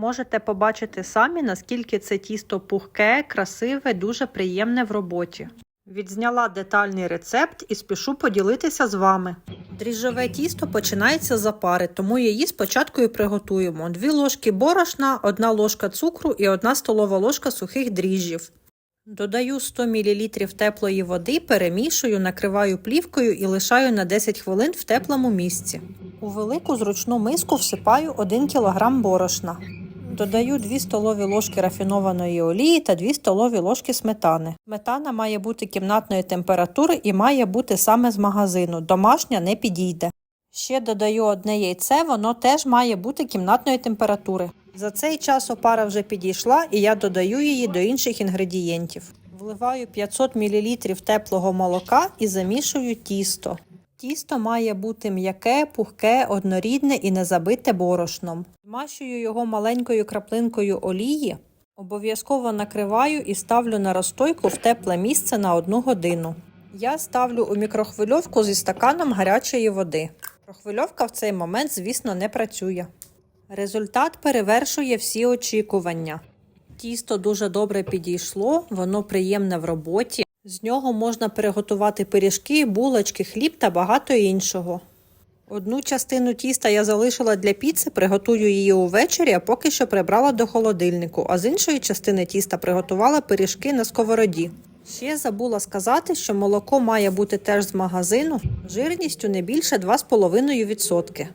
Можете побачити самі, наскільки це тісто пухке, красиве, дуже приємне в роботі. Відзняла детальний рецепт і спішу поділитися з вами. Дріжджове тісто починається з опари, тому її спочатку і приготуємо. Дві ложки борошна, одна ложка цукру і одна столова ложка сухих дріжджів. Додаю 100 мл теплої води, перемішую, накриваю плівкою і лишаю на 10 хвилин в теплому місці. У велику зручну миску всипаю 1 кг борошна. Додаю 2 столові ложки рафінованої олії та 2 столові ложки сметани. Сметана має бути кімнатної температури і має бути саме з магазину. Домашня не підійде. Ще додаю одне яйце, воно теж має бути кімнатної температури. За цей час опара вже підійшла і я додаю її до інших інгредієнтів. Вливаю 500 мл теплого молока і замішую тісто. Тісто має бути м'яке, пухке, однорідне і не забите борошном. Змащую його маленькою краплинкою олії, обов'язково накриваю і ставлю на розстойку в тепле місце на 1 годину. Я ставлю у мікрохвильовку зі стаканом гарячої води. Мікрохвильовка в цей момент, звісно, не працює. Результат перевершує всі очікування. Тісто дуже добре підійшло, воно приємне в роботі. З нього можна приготувати пиріжки, булочки, хліб та багато іншого. Одну частину тіста я залишила для піци, приготую її увечері, а поки що прибрала до холодильнику, а з іншої частини тіста приготувала пиріжки на сковороді. Ще забула сказати, що молоко має бути теж з магазину жирністю не більше 2,5%.